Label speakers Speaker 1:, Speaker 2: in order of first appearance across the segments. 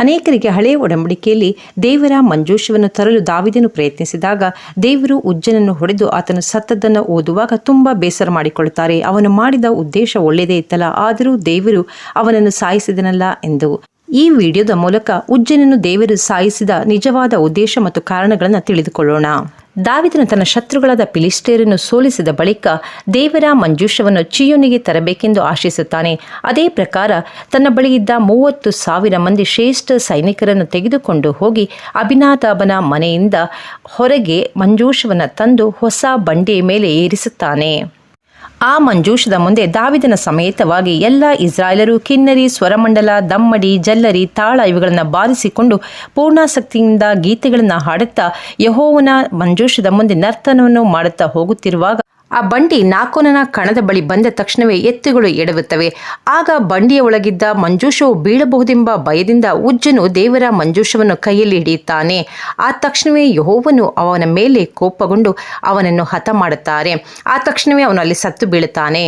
Speaker 1: ಅನೇಕರಿಗೆ ಹಳೆಯ ಒಡಂಬಡಿಕೆಯಲ್ಲಿ ದೇವರ ಮಂಜೂಷವನ್ನು ತರಲು ದಾವಿದನು ಪ್ರಯತ್ನಿಸಿದಾಗ ದೇವರು ಉಜ್ಜನನ್ನು ಹೊಡೆದು ಆತನು ಸತ್ತದ್ದನ್ನು ಓದುವಾಗ ತುಂಬಾ ಬೇಸರ ಮಾಡಿಕೊಳ್ಳುತ್ತಾರೆ. ಅವನು ಮಾಡಿದ ಉದ್ದೇಶ ಒಳ್ಳೆಯದೇ ಇತ್ತಲ್ಲ, ಆದರೂ ದೇವರು ಅವನನ್ನು ಸಾಯಿಸಿದನಲ್ಲ ಎಂದು. ಈ ವಿಡಿಯೋದ ಮೂಲಕ ಉಜ್ಜನನ್ನು ದೇವರು ಸಾಯಿಸಿದ ನಿಜವಾದ ಉದ್ದೇಶ ಮತ್ತು ಕಾರಣಗಳನ್ನು ತಿಳಿದುಕೊಳ್ಳೋಣ. ದಾವಿದನು ತನ್ನ ಶತ್ರುಗಳಾದ ಪಿಲಿಸ್ಟೇರನ್ನು ಸೋಲಿಸಿದ ಬಳಿಕ ದೇವರ ಮಂಜೂಷವನ್ನು ಚಿಯೋನಿಗೆ ತರಬೇಕೆಂದು ಆಶಿಸುತ್ತಾನೆ. ಅದೇ ಪ್ರಕಾರ ತನ್ನ ಬಳಿಯಿದ್ದ ಮೂವತ್ತು ಸಾವಿರ ಮಂದಿ ಶ್ರೇಷ್ಠ ಸೈನಿಕರನ್ನು ತೆಗೆದುಕೊಂಡು ಹೋಗಿ ಅಭಿನಾತಾಬನ ಮನೆಯಿಂದ ಹೊರಗೆ ಮಂಜೂಷವನ್ನು ತಂದು ಹೊಸ ಬಂಡೆಯ ಮೇಲೆ ಏರಿಸುತ್ತಾನೆ. ಆ ಮಂಜೂಷದ ಮುಂದೆ ದಾವಿದನ ಸಮೇತವಾಗಿ ಎಲ್ಲ ಇಸ್ರಾಯೇಲರು ಕಿನ್ನರಿ, ಸ್ವರಮಂಡಲ, ದಮ್ಮಡಿ, ಜಲ್ಲರಿ, ತಾಳ ಇವುಗಳನ್ನು ಬಾರಿಸಿಕೊಂಡು ಪೂರ್ಣಾಸಕ್ತಿಯಿಂದ ಗೀತೆಗಳನ್ನು ಹಾಡುತ್ತಾ ಯಹೋವನ ಮಂಜೂಷದ ಮುಂದೆ ನರ್ತನವನ್ನು ಮಾಡುತ್ತಾ ಹೋಗುತ್ತಿರುವಾಗ ಆ ಬಂಡಿ ನಾಕೋನನ ಕಣದ ಬಳಿ ಬಂದ ತಕ್ಷಣವೇ ಎತ್ತುಗಳು ಎಡವುತ್ತವೆ. ಆಗ ಬಂಡಿಯ ಒಳಗಿದ್ದ ಮಂಜೂಷವು ಬೀಳಬಹುದೆಂಬ ಭಯದಿಂದ ಉಜ್ಜನು ದೇವರ ಮಂಜೂಷವನ್ನು ಕೈಯಲ್ಲಿ ಹಿಡಿಯುತ್ತಾನೆ. ಆ ತಕ್ಷಣವೇ ಯಹೋವನು ಅವನ ಮೇಲೆ ಕೋಪಗೊಂಡು ಅವನನ್ನು ಹತ ಮಾಡುತ್ತಾರೆ. ಆ ತಕ್ಷಣವೇ ಅವನು ಅಲ್ಲಿ ಸತ್ತು ಬೀಳುತ್ತಾನೆ.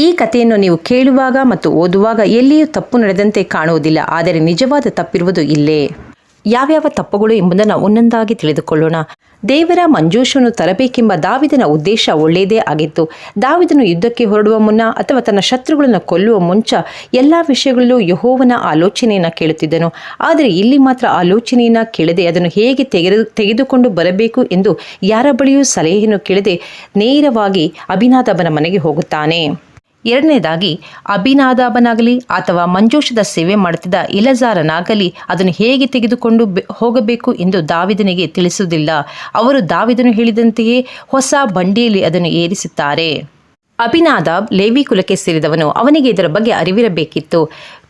Speaker 1: ಈ ಕಥೆಯನ್ನು ನೀವು ಕೇಳುವಾಗ ಮತ್ತು ಓದುವಾಗ ಎಲ್ಲಿಯೂ ತಪ್ಪು ನಡೆದಂತೆ ಕಾಣುವುದಿಲ್ಲ. ಆದರೆ ನಿಜವಾದ ತಪ್ಪಿರುವುದು ಇಲ್ಲೇ. ಯಾವ್ಯಾವ ತಪ್ಪುಗಳು ಎಂಬುದನ್ನು ಒಂದೊಂದಾಗಿ ತಿಳಿದುಕೊಳ್ಳೋಣ. ದೇವರ ಮಂಜೂಷವನ್ನು ತರಬೇಕೆಂಬ ದಾವಿದನ ಉದ್ದೇಶ ಒಳ್ಳೆಯದೇ ಆಗಿತ್ತು. ದಾವಿದನು ಯುದ್ಧಕ್ಕೆ ಹೊರಡುವ ಮುನ್ನ ಅಥವಾ ತನ್ನ ಶತ್ರುಗಳನ್ನು ಕೊಲ್ಲುವ ಮುಂಚ ಎಲ್ಲ ವಿಷಯಗಳಲ್ಲೂ ಯಹೋವನ ಆಲೋಚನೆಯನ್ನು ಕೇಳುತ್ತಿದ್ದನು. ಆದರೆ ಇಲ್ಲಿ ಮಾತ್ರ ಆಲೋಚನೆಯನ್ನು ಕೇಳದೆ ಅದನ್ನು ಹೇಗೆ ತೆಗೆದು, ತೆಗೆದುಕೊಂಡು ಬರಬೇಕು ಎಂದು ಯಾರ ಬಳಿಯೂ ಸಲಹೆಯನ್ನು ಕೇಳದೆ ನೇರವಾಗಿ ಅಭಿನಾದಬನ ಮನೆಗೆ ಹೋಗುತ್ತಾನೆ. ಎರಡನೇದಾಗಿ, ಅಭಿನಾದಾಬನಾಗಲಿ ಅಥವಾ ಮಂಜೂಷದ ಸೇವೆ ಮಾಡುತ್ತಿದ್ದ ಇಲಜಾರನಾಗಲಿ, ಅದನ್ನು ಹೇಗೆ ತೆಗೆದುಕೊಂಡು ಹೋಗಬೇಕು ಎಂದು ದಾವಿದನಿಗೆ ತಿಳಿಸುವುದಿಲ್ಲ. ಅವರು ದಾವಿದನು ಹೇಳಿದಂತೆಯೇ ಹೊಸ ಬಂಡಿಯಲ್ಲಿ ಅದನ್ನು ಏರಿಸುತ್ತಾರೆ. ಅಭಿನಾದಾಬ್ ಲೇವಿ ಕುಲಕ್ಕೆ ಸೇರಿದವನು ಅವನಿಗೆ ಇದರ ಬಗ್ಗೆ ಅರಿವಿರಬೇಕಿತ್ತು.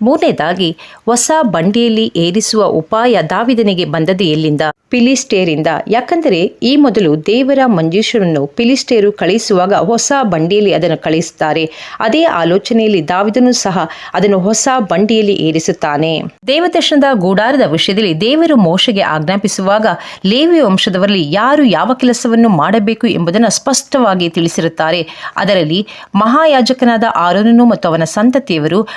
Speaker 1: ಮೂರನೇದಾಗಿ, ಹೊಸ ಬಂಡಿಯಲ್ಲಿ ಏರಿಸುವ ಉಪಾಯ ದಾವಿದನಿಗೆ ಬಂದದ್ದು ಎಲ್ಲಿಂದ? ಪಿಲಿಸ್ಟೇರಿಂದ ಯಾಕಂದರೆ, ಈ ಮೊದಲು ದೇವರ ಮಂಜೇಶ್ವರನ್ನು ಪಿಲಿಸ್ಟೇರು ಕಳಿಸುವಾಗ ಹೊಸ ಬಂಡಿಯಲ್ಲಿ ಅದನ್ನು ಕಳಿಸುತ್ತಾರೆ ಅದೇ ಆಲೋಚನೆಯಲ್ಲಿ ದಾವಿದನು ಸಹ ಅದನ್ನು ಹೊಸ ಬಂಡಿಯಲ್ಲಿ ಏರಿಸುತ್ತಾನೆ. ದೇವದರ್ಶನದ ಗೂಡಾರದ ವಿಷಯದಲ್ಲಿ ದೇವರು ಮೋಶೆಗೆ ಆಜ್ಞಾಪಿಸುವಾಗ ಲೇವಿ ವಂಶದವರಲ್ಲಿ ಯಾರು ಯಾವ ಕೆಲಸವನ್ನು ಮಾಡಬೇಕು ಎಂಬುದನ್ನು ಸ್ಪಷ್ಟವಾಗಿ ತಿಳಿಸಿರುತ್ತಾರೆ. ಅದರಲ್ಲಿ ಮಹಾಯಾಜಕನಾದ ಆರೋನನು ಮತ್ತು ಅವನ ಸಂತತಿಯವರು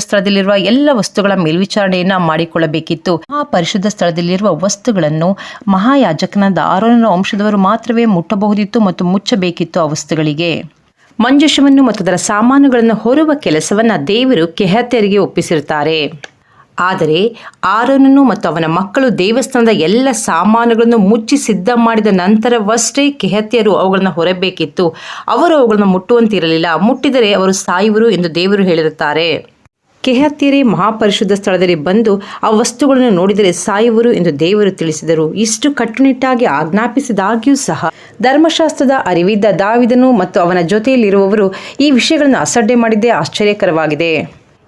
Speaker 1: ಸ್ಥಳದಲ್ಲಿರುವ ಎಲ್ಲ ವಸ್ತುಗಳ ಮೇಲ್ವಿಚಾರಣೆಯನ್ನ ಮಾಡಿಕೊಳ್ಳಬೇಕಿತ್ತು. ಆ ಪರಿಶುದ್ಧ ಸ್ಥಳದಲ್ಲಿರುವ ವಸ್ತುಗಳನ್ನು ಮಹಾಯಾಜಕನಾದ ಆರೋನನ ವಂಶದವರು ಮಾತ್ರವೇ ಮುಟ್ಟಬಹುದಿತ್ತು ಮತ್ತು ಮುಚ್ಚಬೇಕಿತ್ತು ಆ ವಸ್ತುಗಳಿಗೆ. ಮಂಜುಷವನ್ನು ಮತ್ತು ಅದರ ಸಾಮಾನುಗಳನ್ನು ಹೊರುವ ಕೆಲಸವನ್ನು ದೇವರು ಕೆಹತ್ಯರಿಗೆ ಒಪ್ಪಿಸಿರುತ್ತಾರೆ. ಆದರೆ ಆರೋನನು ಮತ್ತು ಅವನ ಮಕ್ಕಳು ದೇವಸ್ಥಾನದ ಎಲ್ಲ ಸಾಮಾನುಗಳನ್ನು ಮುಚ್ಚಿ ಸಿದ್ಧ ಮಾಡಿದ ನಂತರವಷ್ಟೇ ಕೆಹತ್ಯರು ಅವುಗಳನ್ನು ಹೊರಬೇಕಿತ್ತು. ಅವರು ಅವುಗಳನ್ನು ಮುಟ್ಟುವಂತಿರಲಿಲ್ಲ. ಮುಟ್ಟಿದರೆ ಅವರು ಸಾಯುವರು ಎಂದು ದೇವರು ಹೇಳಿರುತ್ತಾರೆ. ಕೆಹತ್ಯರೇ ಮಹಾಪರಿಶುದ್ಧ ಸ್ಥಳದಲ್ಲಿ ಬಂದು ಆ ವಸ್ತುಗಳನ್ನು ನೋಡಿದರೆ ಸಾಯುವರು ಎಂದು ದೇವರು ತಿಳಿಸಿದರು. ಇಷ್ಟು ಕಟ್ಟುನಿಟ್ಟಾಗಿ ಆಜ್ಞಾಪಿಸಿದಾಗ್ಯೂ ಸಹ ಧರ್ಮಶಾಸ್ತ್ರದ ಅರಿವಿದ್ದ ದಾವಿದನು ಮತ್ತು ಅವನ ಜೊತೆಯಲ್ಲಿರುವವರು ಈ ವಿಷಯಗಳನ್ನು ಅಸಡ್ಡೆ ಮಾಡಿದ್ದೇ ಆಶ್ಚರ್ಯಕರವಾಗಿದೆ.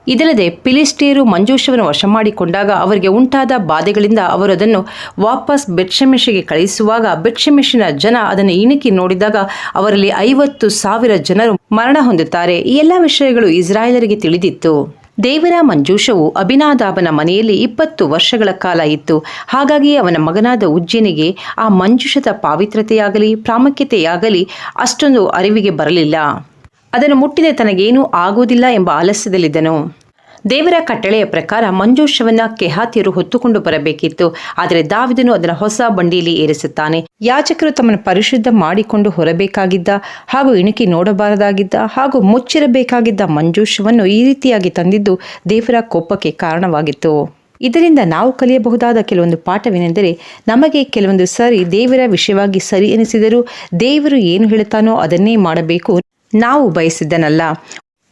Speaker 1: ಇದಲ್ಲದೆ ಪಿಲಿಸ್ಟಿಯರು ಮಂಜೂಷವನ್ನು ವಶ ಮಾಡಿಕೊಂಡಾಗ ಅವರಿಗೆ ಉಂಟಾದ ಬಾಧೆಗಳಿಂದ ಅವರು ಅದನ್ನು ವಾಪಸ್ ಬೆಟ್ಷಮೆಷಿಗೆ ಕಳಿಸುವಾಗ ಬೆಟ್ಷಮೆಷಿನ ಜನ ಅದನ್ನು ಇಣುಕಿ ನೋಡಿದಾಗ ಅವರಲ್ಲಿ ಐವತ್ತು ಸಾವಿರ ಜನರು ಮರಣ ಹೊಂದುತ್ತಾರೆ. ಈ ಎಲ್ಲ ವಿಷಯಗಳು ಇಸ್ರಾಯೇಲರಿಗೆ ತಿಳಿದಿತ್ತು. ದೇವರ ಮಂಜೂಷವು ಅಭಿನಾದಾಬನ ಮನೆಯಲ್ಲಿ ಇಪ್ಪತ್ತು ವರ್ಷಗಳ ಕಾಲ ಇತ್ತು. ಹಾಗಾಗಿ ಅವನ ಮಗನಾದ ಉಜ್ಜನಿಗೆ ಆ ಮಂಜೂಷದ ಪಾವಿತ್ರತೆಯಾಗಲಿ ಪ್ರಾಮುಖ್ಯತೆಯಾಗಲಿ ಅಷ್ಟೊಂದು ಅರಿವಿಗೆ ಬರಲಿಲ್ಲ. ಅದನ್ನು ಮುಟ್ಟಿದ ತನಗೇನೂ ಆಗುವುದಿಲ್ಲ ಎಂಬ ಆಲಸ್ಯದಲ್ಲಿದ್ದನು. ದೇವರ ಕಟ್ಟಳೆಯ ಪ್ರಕಾರ ಮಂಜೂಷವನ್ನ ಕೆಹಾತಿಯರು ಹೊತ್ತುಕೊಂಡು ಬರಬೇಕಿತ್ತು. ಆದರೆ ದಾವಿದನು ಅದರ ಹೊಸ ಬಂಡಿಯಲ್ಲಿ ಏರಿಸುತ್ತಾನೆ. ಯಾಚಕರು ತಮ್ಮನ್ನು ಪರಿಶುದ್ಧ ಮಾಡಿಕೊಂಡು ಹೊರಬೇಕಾಗಿದ್ದ ಹಾಗೂ ಇಣುಕಿ ನೋಡಬಾರದಾಗಿದ್ದ ಹಾಗೂ ಮುಚ್ಚಿರಬೇಕಾಗಿದ್ದ ಮಂಜೂಷವನ್ನು ಈ ರೀತಿಯಾಗಿ ತಂದಿದ್ದು ದೇವರ ಕೋಪಕ್ಕೆ ಕಾರಣವಾಗಿತ್ತು. ಇದರಿಂದ ನಾವು ಕಲಿಯಬಹುದಾದ ಕೆಲವೊಂದು ಪಾಠವೇನೆಂದರೆ, ನಮಗೆ ಕೆಲವೊಂದು ಸರಿ ದೇವರ ವಿಷಯವಾಗಿ ಸರಿ ಎನಿಸಿದರೂ ದೇವರು ಏನು ಹೇಳುತ್ತಾನೋ ಅದನ್ನೇ ಮಾಡಬೇಕು. ನಾವು ಬಯಸಿದ್ದನಲ್ಲ.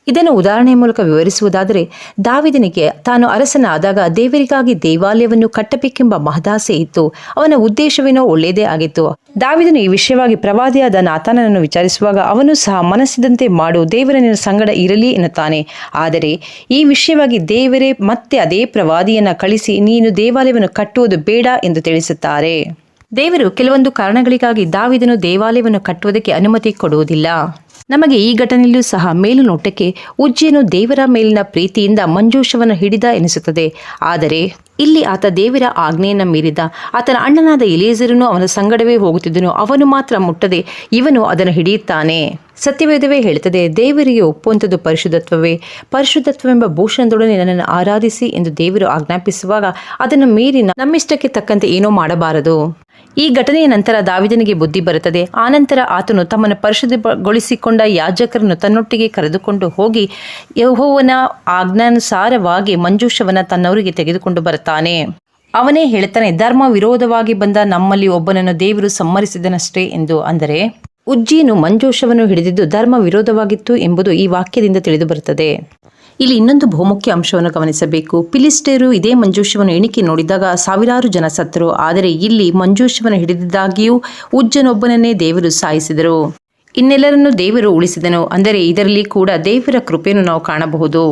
Speaker 1: ಇದನ್ನು ಉದಾಹರಣೆಯ ಮೂಲಕ ವಿವರಿಸುವುದಾದರೆ, ದಾವಿದನಿಗೆ ತಾನು ಅರಸನಾದಾಗ ದೇವರಿಗಾಗಿ ದೇವಾಲಯವನ್ನು ಕಟ್ಟಬೇಕೆಂಬ ಮಹದಾಸೆ ಇತ್ತು. ಅವನ ಉದ್ದೇಶವೇನೋ ಒಳ್ಳೆಯದೇ ಆಗಿತ್ತು. ದಾವಿದನು ಈ ವಿಷಯವಾಗಿ ಪ್ರವಾದಿಯಾದ ನಾತಾನನನ್ನು ವಿಚಾರಿಸುವಾಗ ಅವನು ಸಹ ಮನಸ್ಸಿದಂತೆ ಮಾಡು, ದೇವರ ಸಂಗಡ ಇರಲಿ ಎನ್ನುತ್ತಾನೆ. ಆದರೆ, ಈ ವಿಷಯವಾಗಿ ದೇವರೇ ಮತ್ತೆ ಅದೇ ಪ್ರವಾದಿಯನ್ನ ಕಳಿಸಿ ನೀನು ದೇವಾಲಯವನ್ನು ಕಟ್ಟುವುದು ಬೇಡ ಎಂದು ತಿಳಿಸುತ್ತಾರೆ. ದೇವರು ಕೆಲವೊಂದು ಕಾರಣಗಳಿಗಾಗಿ ದಾವಿದನು ದೇವಾಲಯವನ್ನು ಕಟ್ಟುವುದಕ್ಕೆ ಅನುಮತಿ ಕೊಡುವುದಿಲ್ಲ. ನಮಗೆ ಈ ಘಟನೆಯಲ್ಲೂ ಸಹ ಮೇಲು ನೋಟಕ್ಕೆ ಉಜ್ಜಿಯನು ದೇವರ ಮೇಲಿನ ಪ್ರೀತಿಯಿಂದ ಮಂಜೂಷವನ್ನು ಹಿಡಿದ ಎನಿಸುತ್ತದೆ. ಆದರೆ ಇಲ್ಲಿ ಆತ ದೇವರ ಆಜ್ಞೆಯನ್ನು ಮೀರಿದ ಆತನ ಅಣ್ಣನಾದ ಇಲೇಜರನು ಅವನ ಸಂಗಡವೇ ಹೋಗುತ್ತಿದ್ದನು. ಅವನು ಮಾತ್ರ ಮುಟ್ಟದೆ ಇವನು ಅದನ್ನು ಹಿಡಿಯುತ್ತಾನೆ. ಸತ್ಯವೇದವೇ ಹೇಳುತ್ತದೆ, ದೇವರಿಗೆ ಒಪ್ಪುವಂಥದ್ದು ಪರಿಶುದ್ಧತ್ವವೇ. ಪರಿಶುದ್ಧತ್ವವೆಂಬ ಭೂಷಣದೊಡನೆ ನನ್ನನ್ನು ಆರಾಧಿಸಿ ಎಂದು ದೇವರು ಆಜ್ಞಾಪಿಸುವಾಗ ಅದನ್ನು ಮೀರಿ ನಮ್ಮಿಷ್ಟಕ್ಕೆ ತಕ್ಕಂತೆ ಏನೋ ಮಾಡಬಾರದು. ಈ ಘಟನೆಯ ನಂತರ ದಾವಿದನಿಗೆ ಬುದ್ಧಿ ಬರುತ್ತದೆ. ಆನಂತರ ಆತನು ತಮ್ಮನ್ನು ಪರಿಶುದ್ಧಗೊಳಿಸಿಕೊಂಡ ಯಾಜಕರನ್ನು ತನ್ನೊಟ್ಟಿಗೆ ಕರೆದುಕೊಂಡು ಹೋಗಿ ಯಹೋವನ ಆಜ್ಞಾನುಸಾರವಾಗಿ ಮಂಜೂಷವನ್ನ ತನ್ನವರಿಗೆ ತೆಗೆದುಕೊಂಡು ಬರುತ್ತಾನೆ. ಅವನೇ ಹೇಳ್ತಾನೆ, ಧರ್ಮ ವಿರೋಧವಾಗಿ ಬಂದ ನಮ್ಮಲ್ಲಿ ಒಬ್ಬನನ್ನು ದೇವರು ಸಮ್ಮರಿಸಿದನಷ್ಟೇ ಎಂದು ಅಂದರೆ ಉಜ್ಜೀನು ಮಂಜೂಷವನ್ನು ಹಿಡಿದಿದ್ದು ಧರ್ಮ ವಿರೋಧವಾಗಿತ್ತು ಎಂಬುದು ಈ ವಾಕ್ಯದಿಂದ ತಿಳಿದು ಬರುತ್ತದೆ. ಇಲ್ಲಿ ಇನ್ನೊಂದು ಬಹುಮುಖ್ಯ ಅಂಶವನ್ನು ಗಮನಿಸಬೇಕು. ಪಿಲಿಸ್ಟೇರು ಇದೇ ಮಂಜೂಷವನ್ನು ಎಣಿಕೆ ನೋಡಿದಾಗ ಸಾವಿರಾರು ಜನ ಸತ್ತರು. ಆದರೆ ಇಲ್ಲಿ ಮಂಜೂಷವನ್ನು ಹಿಡಿದಿದ್ದಾಗಿಯೂ ಉಜ್ಜನೊಬ್ಬನನ್ನೇ ದೇವರು ಸಾಯಿಸಿದರು. ಇನ್ನೆಲ್ಲರನ್ನು ದೇವರು ಉಳಿಸಿದನು. ಅಂದರೆ ಇದರಲ್ಲಿ ಕೂಡ ದೇವರ ಕೃಪೆಯನ್ನು ನಾವು ಕಾಣಬಹುದು.